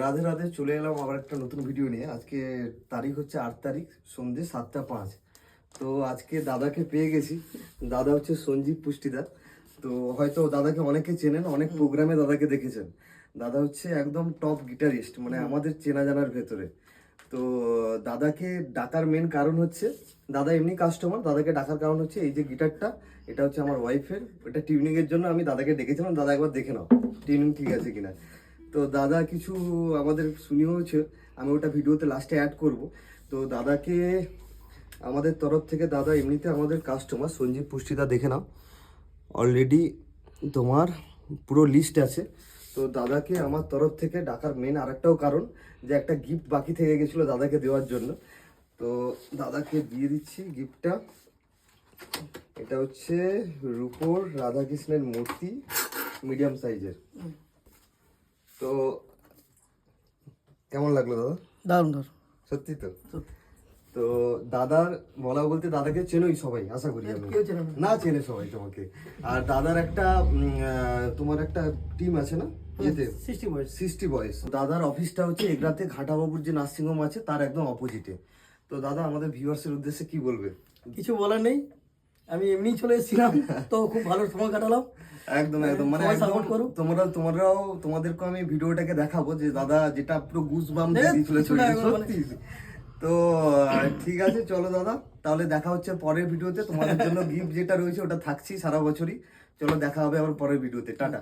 রাধে রাধে চলে এলাম আবার একটা নতুন ভিডিও নিয়ে। আজকে তারিখ হচ্ছে আট তারিখ সন্ধ্যে সাতটা পাঁচ। তো আজকে দাদাকে পেয়ে গেছি। দাদা হচ্ছে সঞ্জীব পুষ্টিদার। তো হয়তো দাদাকে অনেকে চেনেন অনেক প্রোগ্রামে দাদাকে দেখেছেন। দাদা হচ্ছে একদম টপ গিটারিস্ট মানে আমাদের চেনা জানার ভেতরে। তো দাদাকে ডাকার মেন কারণ হচ্ছে, দাদা এমনি কাস্টমার দাদাকে ডাকার কারণ হচ্ছে এই যে গিটারটা, এটা হচ্ছে আমার ওয়াইফের এটা টিউনিং এর জন্য আমি দাদাকে ডেকেছিলাম দাদা, একবার দেখে নাও টিউনিং ঠিক আছে কিনা? তো দাদা কিছু আমাদের শুনিয়েওছে আমি ওটা ভিডিওতে লাস্টে অ্যাড করব। তো দাদাকে আমাদের তরফ থেকে দাদা এমনিতে আমাদের কাস্টমার সঞ্জীব পুষ্টিদা দেখে নাও। অলরেডি তোমার পুরো লিস্ট আছে। তো দাদাকে আমার তরফ থেকে ডাকার মেন আরেকটাও কারণ যে একটা গিফট বাকি থেকে গেছিল দাদাকে দেওয়ার জন্য। তো দাদাকে দিয়ে দিচ্ছি গিফটটা এটা হচ্ছে রূপোর রাধাকৃষ্ণের মূর্তি মিডিয়াম সাইজের তো কেমন লাগল দাদা? দারুণ দারুণ। সত্যি তো? তো দাদার বলা বলতে দাদাকে চেনোই সবাই আশা করি আমি। না। চেনে সবাই তোমাকে। আর দাদার একটা তোমার একটা টিম আছে না? সিক্সটি বয়স দাদার অফিসটা হচ্ছে এগরাতে ঘাটাবাবুর যে নার্সিংহোম আছে তার একদম অপোজিটে তো দাদা আমাদের ভিউয়ার্সের উদ্দেশ্যে কি বলবে? কিছু বলার নেই। আমি এমনি চলে এসেছিলাম তো খুব ভালো সময় কাটালাম। একদম একদম। মানে support করো। তোমরা তোমরাও তোমাদেরকে আমি ভিডিওটাকে দেখাবো যে দাদা যেটা পুরো গুজ বাম দিয়ে চলে কিছু না, চলে একদম সত্যি। তো ঠিক আছে, চলো দাদা। তাহলে দেখা হচ্ছে পরের ভিডিওতে। তোমাদের জন্য গিফট যেটা রয়েছে, ওটা থাকছি সারা বছরই। চলো, দেখা হবে আবার পরের ভিডিওতে। টাটা।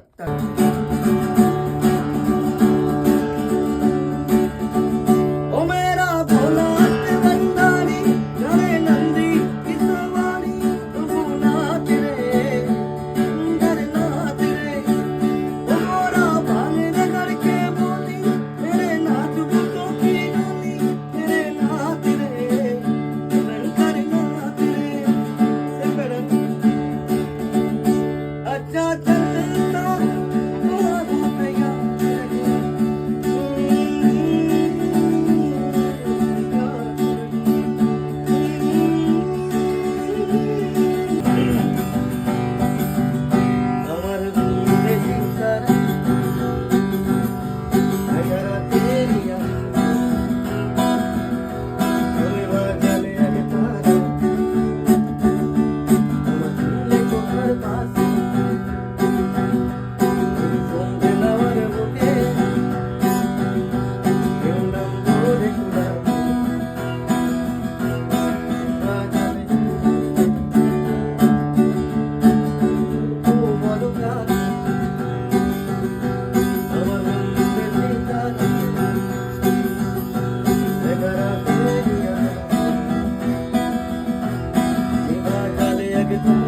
give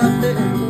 なんて